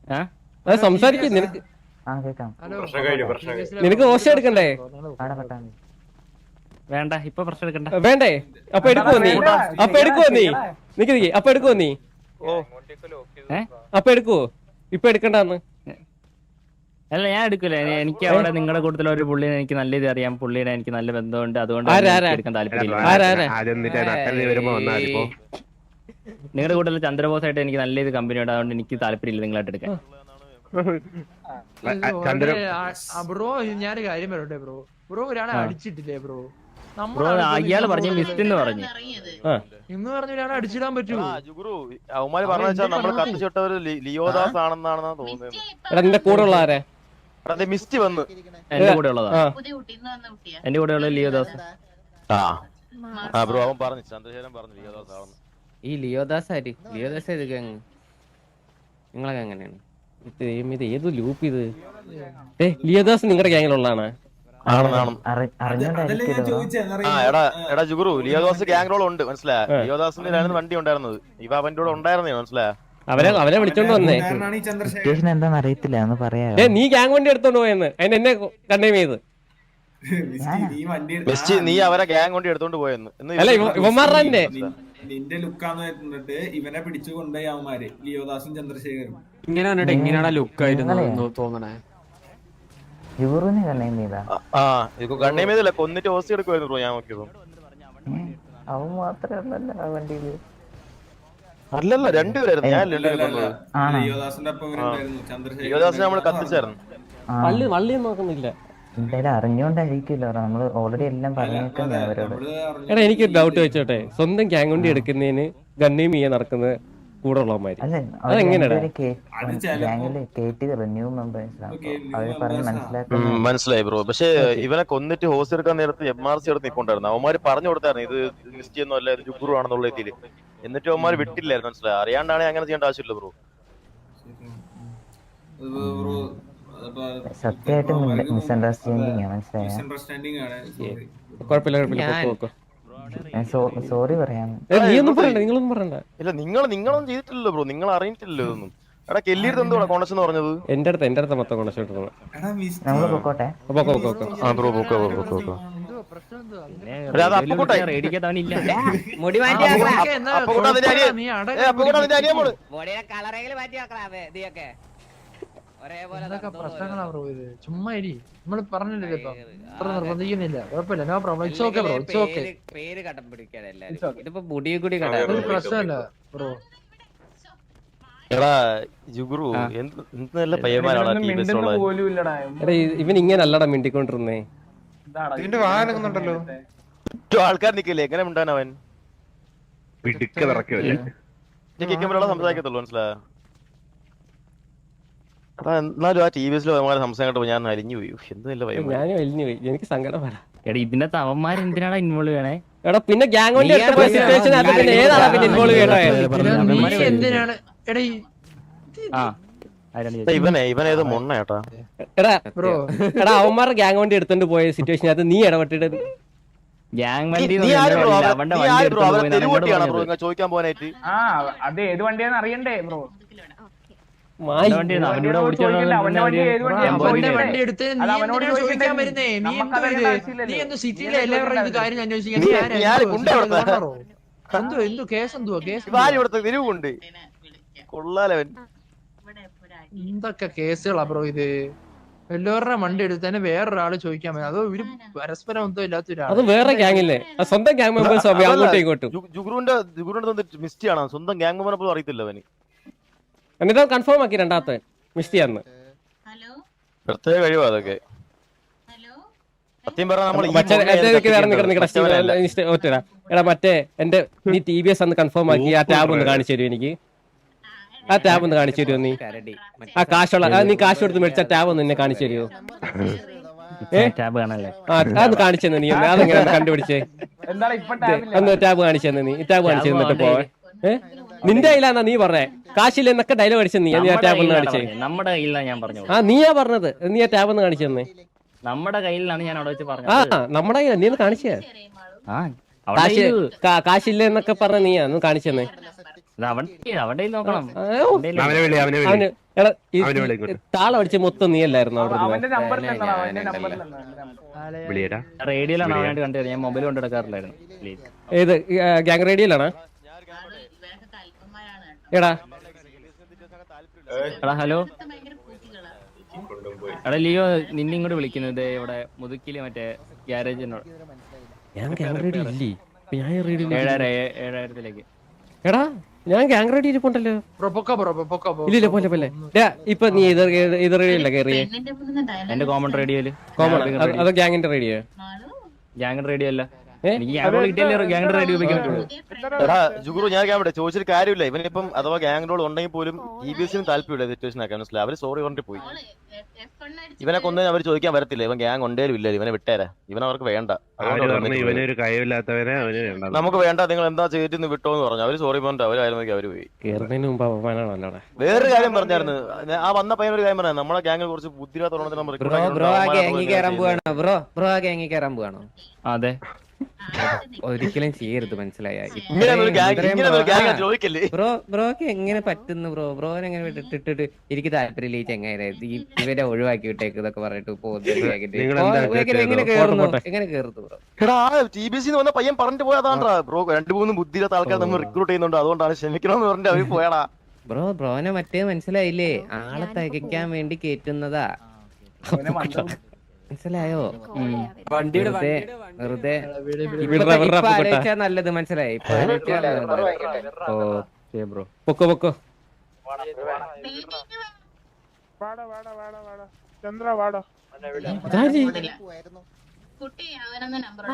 ആ? അത് സംസാരിക്കും നിനക്ക് നിനക്ക് ഓശ എടുക്കണ്ടേ? വേണ്ട ഇപ്പൊ പ്രശ്നം എടുക്കണ്ട. വേണ്ടേ? അപ്പൊ എടുക്കുവോ നീ? അപ്പൊ എടുക്കുവോ നീ? നിക്ക് നീ അപ്പൊ എടുക്കുവോ നീ? ഓ. ഏ? അപ്പൊ എടുക്കുവോ? ഇപ്പൊ എടുക്കണ്ടെന്ന്? അല്ല ഞാൻ എടുക്കൂല? എനി- എനിക്ക് അവിടെ നിങ്ങളുടെ കൂട്ടത്തിൽ ഒരു പുള്ളിനെ എനിക്ക് നല്ല ഇത് അറിയാം. പുള്ളിനെ എനിക്ക് നല്ല ബന്ധമുണ്ട്. അതുകൊണ്ട്? എടുക്കാൻ താല്പര്യമില്ല. നിങ്ങളുടെ കൂട്ടത്തിൽ ചന്ദ്രബോസ് ആയിട്ട് എനിക്ക് നല്ല ഇത് കമ്പനി ഉണ്ട്. അതുകൊണ്ട് എനിക്ക് താല്പര്യമില്ല നിങ്ങളായിട്ട് എടുക്കാൻ. ബ്രോ ഞാനൊരു കാര്യം പറയട്ടെ ബ്രോ. ബ്രോ ഒരാളെ അടിച്ചിട്ടില്ലേ ബ്രോ? അയാൾ പറഞ്ഞു മിസ്റ്റ് എന്ന് പറഞ്ഞു. ഇന്ന് പറഞ്ഞ ഒരാളെ അടിച്ചിടാൻ പറ്റുമോ ആ ജുഗുറു അവന്മാര് പറഞ്ഞ വെച്ചാൽ നമ്മൾ ലിയോദാസ് ആണെന്നാണെന്നാ തോന്നുന്നത്. എടാ നിന്റെ കൂടെ ഉള്ള ആരാ? എടാ, മിസ്റ്റ് വന്ന്. എന്റെ കൂടെ ഉള്ളതാ. ആ. കുട്ടിന്ന് വന്ന കുട്ടിയാ. എന്റെ കൂടെ ഉള്ള ലിയോദാസ്. ആ. ആ. ബ്രോ അവൻ പറഞ്ഞു. ചന്ദ്രശേഖരൻ പറഞ്ഞു ലിയോദാസ് ആണെന്ന്. ഈ ലിയോദാസ് ആര്? ലിയോദാസ് ഏത് ഗാങ് നിങ്ങളെ എങ്ങനെയാണ്? ഇത് ഏത് ലൂപ്പ് ഇത്? ഏ ലിയോദാസ് നിങ്ങളുടെ ഗ്യാങ്ങിലുള്ളതാണ് എടാ എടാ ജുഗുറു ലിയോദാസ് ഗ്യാങ് റോൾ ഉണ്ട് മനസ്സിലായ ലിയോദാസിന്റെ ആയിരുന്നു വണ്ടി ഉണ്ടായിരുന്നത് ഇവ അവന്റെ കൂടെ ഉണ്ടായിരുന്നേ മനസ്സിലായ? അവനെ അവനെ വിളിച്ചോണ്ട് വന്നേ. സിറ്റുവേഷൻ ചന്ദ്രശേഖരൻ. എന്താന്ന് അറിയത്തില്ല എന്ന് പറയാ നീ ഗ്യാങ് വണ്ടി എടുത്തോണ്ട് പോയെന്ന്. അതിന് എന്നെ കണ്ടേം ചെയ്ത്. മിസ്റ്റി, നീ വണ്ടി അവരെ ഗ്യാങ് കൊണ്ട് എടുത്തോണ്ട് പോയെന്ന്. അല്ല ഇവ- ഇവന്മാരുടെ തന്നെ. നിന്റെ ലുക്കാന്ന് പറഞ്ഞിട്ട് ഇവനെ പിടിച്ചു കൊണ്ടുപോയി അവന്മാര് ലിയോദാസും ചന്ദ്രശേഖരും. ഇങ്ങനെ വന്നിട്ട് എങ്ങനെയാണ് ലുക്ക് ആയിരുന്നു തോന്നണേ? ജൂറിന് കണ്ണയും ചെയ്താ? ആ ഇത് കണ്ണേ ചെയ്തില്ല. കൊന്നിട്ട് ഓസി എടുക്കുമായിരുന്നു ബ്രോ ഞാൻ നോക്കിയതും അവൻ മാത്രമല്ലല്ലോ ആ വണ്ടിയിൽ അല്ലല്ല രണ്ടുപേരായിരുന്നു ഞാൻ നമ്മൾ കത്തിച്ചായിരുന്നു. വള്ളി നോക്കുന്നില്ല. എന്തായാലും അറിഞ്ഞോണ്ടായിരിക്കുമല്ലോ നമ്മൾ ഓൾറെഡി എല്ലാം എടാ എനിക്കൊരു ഡൗട്ട് വെച്ചോട്ടെ. സ്വന്തം ഗ്യാങ് വണ്ടി എടുക്കുന്നതിന് ഗണ്ണീം ചെയ്യാൻ നടക്കുന്നത് കൂടെ ഉള്ളവന്മാര് മനസ്സിലായി ബ്രോ. പക്ഷേ ഇവനെ കൊന്നിട്ട് ഹോസ് എടുക്കാൻ നേരത്ത് എം ആർ സി എടുത്ത് നിൽക്കൊണ്ടായിരുന്നു അവന്മാര് പറഞ്ഞു കൊടുത്തായിരുന്നു ഇത് ലിസ്റ്റ് ചെയ്യുന്നോ അല്ല ജുഗുറു ആണെന്നുള്ള രീതിയിൽ. എന്നിട്ട് അവന്മാര് വിട്ടില്ലായിരുന്നു മനസ്സിലായി? അറിയാണ്ടാണ് അങ്ങനെ ചെയ്യേണ്ട ആവശ്യമില്ല ബ്രോ. സത്യമായിട്ടും മിസ്അണ്ടർസ്റ്റാൻഡിങ് ആണ് സോറി സോറി പറയാം ഏ, നീ ഒന്നും പറയണ്ട നിങ്ങളൊന്നും പറയണ്ട. ഇല്ല നിങ്ങൾ നിങ്ങളൊന്നും ചെയ്തിട്ടില്ലല്ലോ ബ്രോ നിങ്ങൾ അറിഞ്ഞിട്ടില്ലല്ലോ ഇതൊന്നും. എടാ കെല്ലിയുടെ എന്തോടാ കോണസ് എന്ന് പറഞ്ഞത്? എന്റെ അടുത്ത് എന്റെ അടുത്ത് മൊത്തം മിസ് നമ്മൾ പൊക്കോട്ടെ. പൊക്കോ പൊക്കോ പൊക്കോ. ആ ബ്രോ പൊക്കോ പൊക്കോ അത് അപ്പുക്കുട്ടാ. റേഡിക്കത്തവനില്ല മുടി മാറ്റി ഓക്കേ, എന്നാ അപ്പുക്കുട്ടാ അതിന്റെ അതിന്റെ അനിയൻ മോൾ. കളറെങ്കിലും മാറ്റി വെക്കണം ഇതൊക്കെ നടന്നോളൂ പ്രശ്നങ്ങളാ ബ്രോ ഇത്? ചുമ്മാ ഇരി. നമ്മൾ പറഞ്ഞില്ലല്ലോ ഇപ്പൊ? അത്ര നിർബന്ധിക്കുന്നില്ല. കുഴപ്പമില്ല. No problem it's okay bro it's okay പേര്- കടം okay. ഇതിപ്പോ മുടിയെ കൂടി കട പ്രശ്നമല്ല ബ്രോ ഇവൻ ഇങ്ങനെ അല്ലടാ മിണ്ടിക്കൊണ്ടിരുന്നേ ആൾക്കാർ നിക്കില്ലേ? എങ്ങനെ മിണ്ടാൻ അവൻ? സംസാരിക്കത്തുള്ളൂ മനസ്സിലായോ? എന്നാലും ആ ടി വി എസിൽ സംസാരം കേട്ടപ്പോ ഞാൻ അലിഞ്ഞു പോയി. ഉഫ്, എന്ത് ഞാനും എലിഞ്ഞു പോയി. എനിക്ക് സങ്കടം വരാം. എടാ ഇതിന്റെ തവന്മാർ എന്തിനാടാ ഇൻവോൾവ് ചെയ്യണേ? എടാ പിന്നെ ഗ്യാങ് വണ്ടി സിറ്റുവേഷൻ പിന്നെ ഏതാണ് പിന്നെ ഇൻവോൾവ് ചെയ്യണേ? എന്തിനാണ്? എടാ ആ ആരാണ് ഇവനേതോ മൊണ്ണ എടാ ബ്രോ എടാ അവന്മാരുടെ ഗ്യാങ് വണ്ടി എടുത്തോണ്ട് പോയ സിറ്റുവേഷൻ അത് നീ ഇടപെട്ടിട്ട് ഗ്യാങ് വണ്ടി. ചോദിക്കാൻ പോകാനായിട്ട് ആ അത് ഏത് വണ്ടിയാന്ന് അറിയണ്ടേ ബ്രോ മായി അവന്റെ വണ്ടിയാണ് അവന്റെ ഇവിടെ ഓടിച്ചോണ്ട് ചോദിക്കണ്ട, അവന്റെ വണ്ടി എടുത്ത് നീ എന്തിനാ ചോദിക്കാൻ വരുന്നേ? നീ നമുക്ക് എന്തോ ഇത്? നീ എന്ന് സിറ്റിയിലെ നീ എല്ലാവരും ഇത് കാര്യം അന്വേഷിക്കാൻ? എന്തോ? എന്തോ കേസ് എന്തുവാ? കൊള്ളാലവൻ. എന്തൊക്കെ കേസുകളാ ബ്രോ ഇത്? എല്ലാവരുടെ വണ്ടി എടുത്ത് തന്നെ വേറൊരാൾ ചോദിക്കാൻ പറ്റും അതോ ഇവർ പരസ്പരം ഒന്നും ഇല്ലാത്ത അത് വേറെ ഗ്യാങ്ങില്ലേ? സ്വന്തം ഗ്യാങ് മെമ്പേഴ്സ് അങ്ങോട്ടും ഇങ്ങോട്ടും. ജുഗുറുവിന്റെ ജുഗുറിന്റെ മിസ്റ്റി ആണ് സ്വന്തം ഗ്യാങ് മെമ്പർ പോലും അറിയത്തില്ല അവന് എന്നിട്ട് കൺഫേം ആക്കി രണ്ടാമത്തെ. മിസ് ചെയ്യാന്ന് പ്രത്യേക കഴിവാ അതൊക്കെ. സത്യം പറഞ്ഞാൽ എടാ മറ്റേ എന്റെ നീ ടി ബി എസ് അന്ന് കൺഫേം ആക്കി. ആ ടാബ് ഒന്ന് കാണിച്ചു തരും എനിക്ക്? ആ ടാബ് ഒന്ന് കാണിച്ചു തരുമോ നീ? ആ കാശുള്ള നീ കാശ് കൊടുത്ത് മേടിച്ച ടാബ് ഒന്ന് എന്നെ കാണിച്ചു തരുമോ അത് കാണിച്ചു തന്നെ നീ ഒന്ന്? അതെങ്ങനെ കണ്ടുപിടിച്ചേ? ഒന്ന് ടാബ് കാണിച്ചു തന്നെ നീ? ടാബ് കാണിച്ചു തന്നിട്ട് പോവേ ഏ? നിന്റെ കയ്യിലാന്നാ നീ പറഞ്ഞേ? കാശില്ല എന്നൊക്കെ ഡയലോഗ് അടിച്ചത് നീ ആ ടാബ് ഒന്ന് കാണിച്ചേ. നമ്മുടെ കയ്യിലാണ് ഞാൻ പറഞ്ഞു ആ നീയാ പറഞ്ഞത്. നീ ആ ടാബ് ഒന്ന് കാണിച്ചു തന്നെ നമ്മുടെ കയ്യിലാണ് ഞാൻ അവിടെ വെച്ച് പറഞ്ഞത്. ആ നമ്മുടെ കയ്യിലാ. നീ ഒന്ന് കാണിച്ചേ. ആ കാശിൽ കാശ് കാശില്ല എന്നൊക്കെ പറഞ്ഞ നീയാ. ഒന്ന് കാണിച്ചെന്നേ. താളം അടിച്ച് മൊത്തം നീ അല്ലായിരുന്നു അവിടെ റേഡിയോയിലാണ് ഞാൻ മൊബൈൽ കൊണ്ടെടുക്കാറില്ലായിരുന്നു ഏത് ഗ്യാങ് റേഡിയോയിലാണോ? എടാ. എടാ ഹലോ. എടാ ലിയോ നിന്നെ ഇങ്ങോട്ട് വിളിക്കുന്നത് ഇവിടെ മുതുക്കിൽ മറ്റേ ഗ്യാരേജിനോട് ഞാൻ ഗ്യാങ് റേഡിയോ ഇല്ലേ? ഇപ്പൊ ഞാൻ റേഡിയോ ഏഴായിരം ഏ- ഏഴായിരത്തിലേക്ക്. എടാ ഞാൻ ഗ്യാങ് ഇരിപ്പുണ്ടല്ലോ. പോലെ പോലെ. ഇപ്പൊ നീ കയറിയേ? എന്റെ കോമൺ റേഡിയോയിൽ കോമൺ അത് ഗ്യാങ്ങിന്റെ റേഡിയോ അല്ല. എടാ ജുഗുറു ഞാൻ ചോദിച്ചൊരു ചോദിച്ചിട്ട് കാര്യമില്ല. ഇവനിപ്പം അഥവാ ഗ്യാങ് റോൾ ഉണ്ടെങ്കിൽ പോലും ഇ ബി എസിന് താല്പര്യമില്ല സിറ്റുവേഷൻ ആക്കാൻ. മനസ്സിലായി? അവർ സോറി പറഞ്ഞിട്ട് പോയി. ഇവനെ കൊന്നു അവർ ചോദിക്കാൻ വരത്തില്ല. ഇവൻ ഗ്യാങ് ഉണ്ടേലും ഇല്ല ഇവനെ വിട്ടേരാ. ഇവൻ അവർക്ക് വേണ്ട. ഇവനൊരു കഴിവില്ലാത്തവനെ നമുക്ക് വേണ്ട. നിങ്ങൾ എന്താ ചെയ്തിട്ട് വിട്ടോ എന്ന് പറഞ്ഞു. അവർ സോറി പറഞ്ഞിട്ട് അവരായിരുന്നു അവർ പോയി. വേറൊരു കാര്യം പറഞ്ഞായിരുന്നു. ആ വന്ന പയ്യൻ ഒരു കാര്യം പറഞ്ഞു നമ്മളെ ഗ്യാങ്ങിൽ കുറച്ച് ബുദ്ധിരാത്തോളം അതെ. ഒരിക്കലും ചെയ്യരുത് മനസ്സിലായ? ബ്രോ ബ്രോക്ക് എങ്ങനെ പറ്റുന്നു ബ്രോ? ബ്രോനെ എങ്ങനെ ഇട്ടിട്ട് എനിക്ക് താല്പര്യമില്ല ഈ ചങ്ങായി ഈ ഇവരെ ഒഴിവാക്കി വിട്ടേക്ക് ഇതൊക്കെ പറഞ്ഞിട്ട് പോകുന്നു നിങ്ങൾ എന്താ എങ്ങനെ ചെയ്തത്? പോട്ടെ. എങ്ങനെ കേറുന്നു ബ്രോ? എടാ ടി വന്ന പയ്യൻ പറഞ്ഞു പോയതാണ്ടാ. ബ്രോ രണ്ടു മൂന്ന് ബുദ്ധിയില്ലാത്ത ആൾക്കാർ നമ്മൾ റിക്രൂട്ട് ചെയ്യുന്നുണ്ട്. അതുകൊണ്ടാണ് ക്ഷമിക്കണമെന്ന് പറഞ്ഞിട്ട് അവർ പോയടാ. ബ്രോ ബ്രോനെ മറ്റേ മനസ്സിലായില്ലേ? ആളെ തകയ്ക്കാൻ വേണ്ടി കേറ്റുന്നതാ. മനസ്സിലായോ? വെറുതെ വെറുതെ നല്ലത് മനസ്സിലായി. Okay bro. പൊക്കോ പൊക്കോ. വാടാ വാടാ വാടാ വാടാ. ചന്ദ്ര വാടാ. ഇതാര്? കുട്ടി അവനൊന്ന് നമ്പർ